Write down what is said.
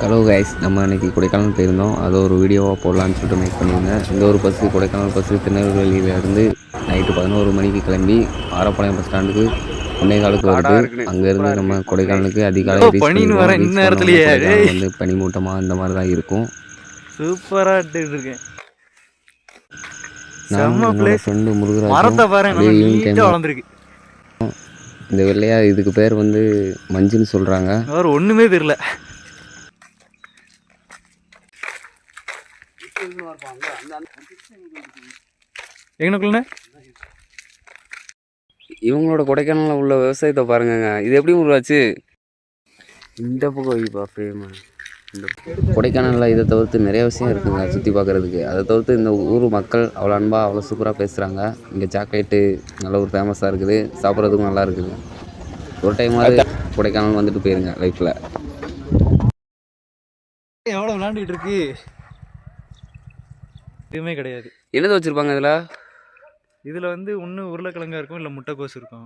Hello guys நம்ம அன்றைக்கி கொடைக்கானல் போயிருந்தோம். அது ஒரு வீடியோவாக போடலான்னு சொல்லிட்டு மேக் பண்ணியிருந்தேன். இந்த ஒரு பஸ்ஸு கொடைக்கானல் பஸ்ஸு திருநெல்வேலியிலேருந்து நைட்டு பதினோரு மணிக்கு கிளம்பி ஆரப்பாளையம் பஸ் ஸ்டாண்டுக்கு ஒன்னே காலுக்கு வருது. அங்கேருந்து நம்ம கொடைக்கானலுக்கு அதிகாலை. வந்து பனிமூட்டமாக இந்த மாதிரி தான் இருக்கும். சூப்பரா எடுத்துட்டு இருக்கேன். நான். ஃப்ரெண்டு முருகராஜ் இந்த வெள்ளையா இதுக்கு பேர் வந்து மஞ்சுன்னு சொல்கிறாங்க ஒண்ணுமே தெரியல. எங்கனக்குள்ளே இவங்களோட கொடைக்கானலில் உள்ள விவசாயத்தை பாருங்கங்க. இது எப்படி உருவாச்சு இந்த பக்கம் வைப்பா ஃப்ரேமா இந்த கொடைக்கானலில் இதை தவிர்த்து நிறைய விஷயம் இருக்குங்க சுற்றி பார்க்குறதுக்கு. அதை தவிர்த்து இந்த ஊர் மக்கள் அவ்வளோ அன்பாக அவ்வளோ சூப்பராக பேசுகிறாங்க இங்கே சாக்லேட்டு நல்ல ஒரு ஃபேமஸாக இருக்குது. சாப்பிட்றதுக்கும் நல்லா இருக்குது. ஒரு டைமாவது கொடைக்கானல் வந்துட்டு போயிருங்க லைஃப்பில் எவ்வளவு விளையாண்டுட்டு இருக்கு? எதுவுமே கிடையாது. என்னது வச்சுருப்பாங்க இதில்? இதுல வந்து ஒண்ணு உருளைக்கிழங்கா இருக்கும் இல்ல முட்டைக்கோஸ் இருக்கும்.